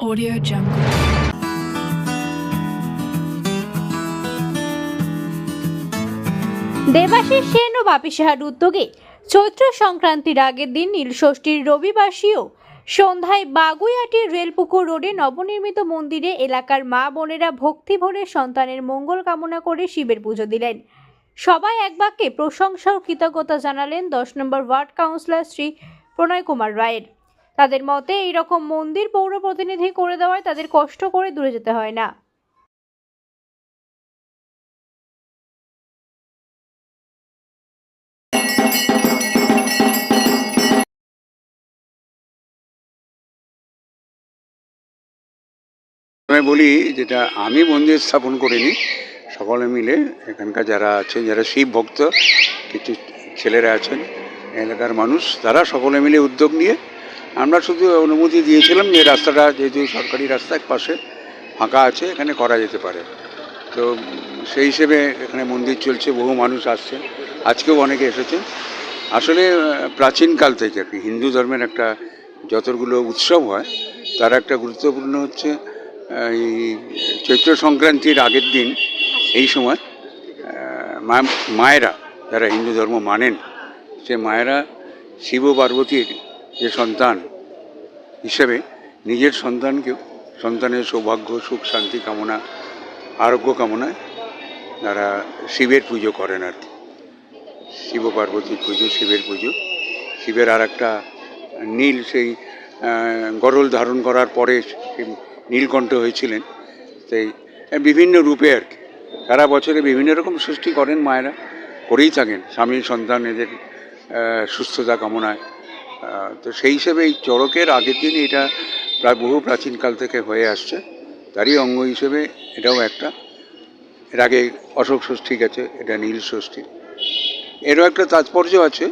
Audio Jungle. Debashis Sen ও বাপি সাহার উদ্যোগে চৈত্র সংক্রান্তির আগের দিন নীলষষ্ঠীর রবিবাসীও সন্ধ্যায় বাগুইয়াটির রেলপুকুর রোডে নবনির্মিত মন্দিরে এলাকার মা বোনেরা ভক্তি ভরে সন্তানের মঙ্গল কামনা করে শিবের পুজো দিলেন সবাই এক বাক্যে প্রশংসা ও কৃতজ্ঞতা জানালেন দশ number ward councillor Shri Pranay Kumar রায়ের তাদের মতে এই রকম মন্দির পৌর প্রতিনিধি করে দেওয়ায় তাদের কষ্ট করে দূরে যেতে হয় না। আমি বলি যেটা আমি মন্দির স্থাপন করিনি, সকলে মিলে এখানকার যারা আছেন, যারা শিব ভক্ত, কিছু ছেলেরা আছেন, এলাকার মানুষ, তারা সকলে মিলে উদ্যোগ নিয়ে আমরা শুধু অনুমতি দিয়েছিলাম যে রাস্তাটা যেহেতু সরকারি রাস্তা, এক পাশে ফাঁকা আছে, এখানে করা যেতে পারে। তো সেই হিসেবে এখানে মন্দির চলছে, বহু মানুষ আসছে, আজকেও অনেকে এসেছে আসলে প্রাচীনকাল থেকে আর হিন্দু ধর্মের একটা যতগুলো উৎসব হয়, তার একটা গুরুত্বপূর্ণ হচ্ছে এই চৈত্র সংক্রান্তির আগের দিন, এই সময় মায়েরা, যারা হিন্দু ধর্ম মানেন, সে মায়েরা শিব পার্বতীর যে সন্তান হিসেবে নিজের সন্তানকেও, সন্তানের সৌভাগ্য, সুখ, শান্তি কামনা, আরোগ্য কামনায় তারা শিবের পুজো করেন আর কি। শিব পার্বতীর পুজো, শিবের পুজো। শিবের আর একটা নীল সেই গরল ধারণ করার পরে নীলকণ্ঠ হয়েছিলেন। সেই বিভিন্ন রূপে আর কি। সারা বছরে বিভিন্ন রকম সৃষ্টি করেন মায়েরা, করেই থাকেন। স্বামী সন্তান এদের সুস্থতা কামনায়। তো সেই হিসেবে এই চড়কের আগের দিন এটা প্রায় বহু প্রাচীনকাল থেকে হয়ে আসছে। তারই অঙ্গ হিসেবে এটাও একটা। এর আগে অশোক ষষ্ঠী গেছে, এটা নীল ষষ্ঠী। এরও একটা তাৎপর্য আছে,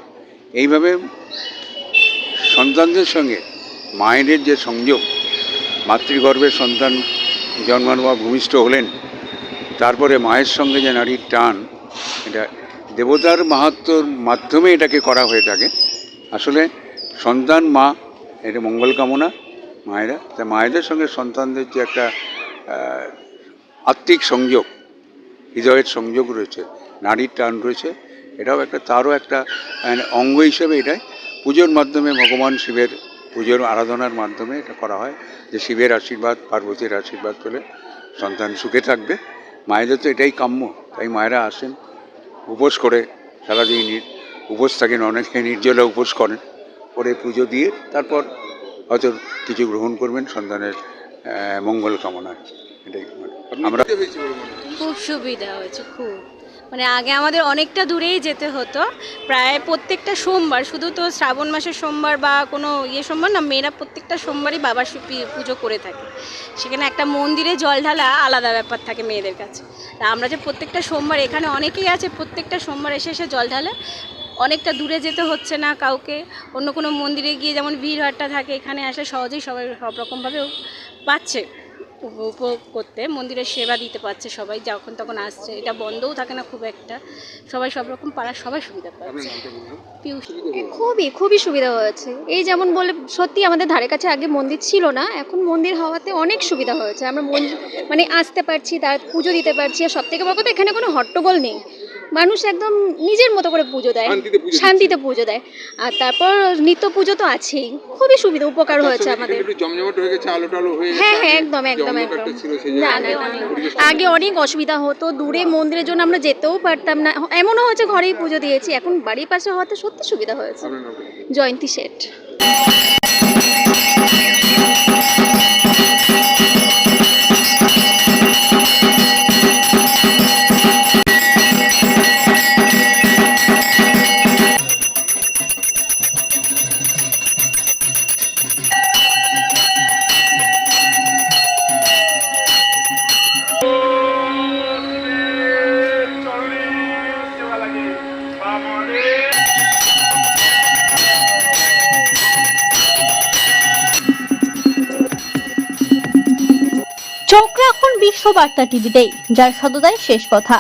এইভাবে সন্তানদের সঙ্গে, মায়েদের যে সংযোগ মাতৃগর্ভের সন্তান জন্মানো বা ভূমিষ্ঠ হলেন, তারপরে মায়ের সঙ্গে যে নারীর টান, এটা দেবতার মাহাত্মর মাধ্যমে এটাকে করা হয়ে থাকে। আসলে সন্তান মা এটা মঙ্গল কামনা মায়েরা। তা মায়েদের সঙ্গে সন্তানদের যে একটা আত্মিক সংযোগ হৃদয়ের সংযোগ রয়েছে নারীর টান রয়েছে এটাও একটা তারও একটা মানে, অঙ্গ হিসেবে এটাই। পুজোর মাধ্যমে ভগবান শিবের পুজোর আরাধনার মাধ্যমে এটা করা হয় যে শিবের আশীর্বাদ পার্বতীর আশীর্বাদ পেলে সন্তান সুখে থাকবে। মায়েদের তো এটাই কাম্য তাই মায়েরা আসেন উপোস করে সারাদিন উপোস থাকেন অনেকে নির্জলা উপোস করেন। করে পুজো দিয়ে তারপর হয়তো কিছু গ্রহণ করবেন সন্তানের মঙ্গল কামনা। এটাই আমরা খুব সুবিধা হয়েছে খুব। মানে আগে আমাদের অনেকটা দূরেই যেতে হতো। প্রায় প্রত্যেকটা সোমবার শুধু তো শ্রাবণ মাসের সোমবার বা কোনো ইয়ে সোমবার না মেয়েরা প্রত্যেকটা সোমবারই বাবার পুজো করে থাকে। সেখানে একটা মন্দিরে জল ঢালা আলাদা ব্যাপার থাকে মেয়েদের কাছে। তা আমরা যে প্রত্যেকটা সোমবার এখানে অনেকেই আছে প্রত্যেকটা সোমবার এসে এসে জল ঢালে। অনেকটা দূরে যেতে হচ্ছে না কাউকে। অন্য কোনো মন্দিরে গিয়ে যেমন ভিড় ভাট্টা থাকে এখানে আসে সহজেই সবাই সব রকমভাবে পাচ্ছে। উপ- উপভোগ করতে মন্দিরের সেবা দিতে পারছে সবাই যখন তখন আসছে। এটা বন্ধও থাকে না খুব একটা। সবাই সব রকম পাড়ার সবাই সুবিধা পাচ্ছে। খুবই খুবই সুবিধা হয়েছে। এই যেমন বলে সত্যি আমাদের ধারে কাছে আগে মন্দির ছিল না এখন মন্দির হওয়াতে অনেক সুবিধা হয়েছে। আমরা মন্দির মানে আসতে পারছি তার পুজো দিতে পারছি আর সব থেকে বড় কথা এখানে কোনো হট্টগোল নেই। মানুষ একদম নিজের মতো করে পুজো দেয়। শান্তিতে পুজো দেয়। আর তারপর নিত্য পুজো তো আছেই। খুবই সুবিধা উপকার হয়েছে আমাদের। হয়ে হয়ে হ্যাঁ হ্যাঁ একদম একদম একদম। না না আগে অনেক অসুবিধা হতো দূরে মন্দিরের জন্য আমরা যেতেও পারতাম না। এমনও হয়েছে ঘরেই পুজো দিয়েছি। এখন বাড়ির পাশে হওয়াতে সত্যি সুবিধা হয়েছে? জয়ন্তী শেঠ চোখ রাখুন বিশ্ববার্তা টিভিতে যার সদদায় শেষ কথা।